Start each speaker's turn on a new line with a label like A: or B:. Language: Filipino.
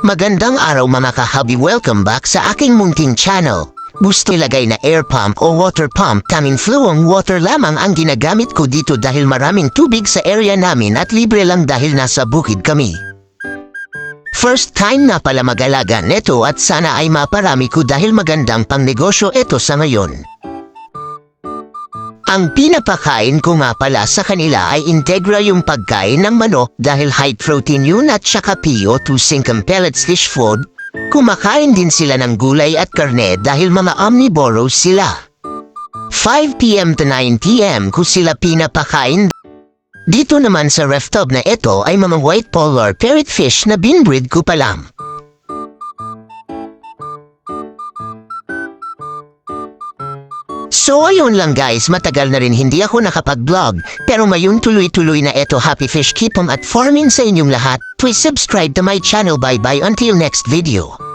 A: Magandang araw mga kahabi, welcome back sa aking munting channel. Gusto ilagay na air pump o water pump, kaming fluong water lamang ang ginagamit ko dito dahil maraming tubig sa area namin at libre lang dahil nasa bukid kami. First time na pala mag-alaga neto at sana ay maparami ko dahil magandang pang negosyo ito sa ngayon. Ang pinapakain ko nga pala sa kanila ay integra yung pagkain ng manok dahil high protein yun at saka PO2 sinkum pellets fish food. Kumakain din sila ng gulay at karne dahil mga omnivorous sila. 5pm to 9pm ko sila pinapakain. Dito naman sa ref tub na ito ay mga white polar parrotfish na binbreed ko pa. So ayun lang guys, matagal na rin hindi ako nakapag-vlog. Pero mayun tuloy-tuloy na eto Happy Fish Keep 'em at farming sa inyong lahat. Please subscribe to my channel bye bye until next video.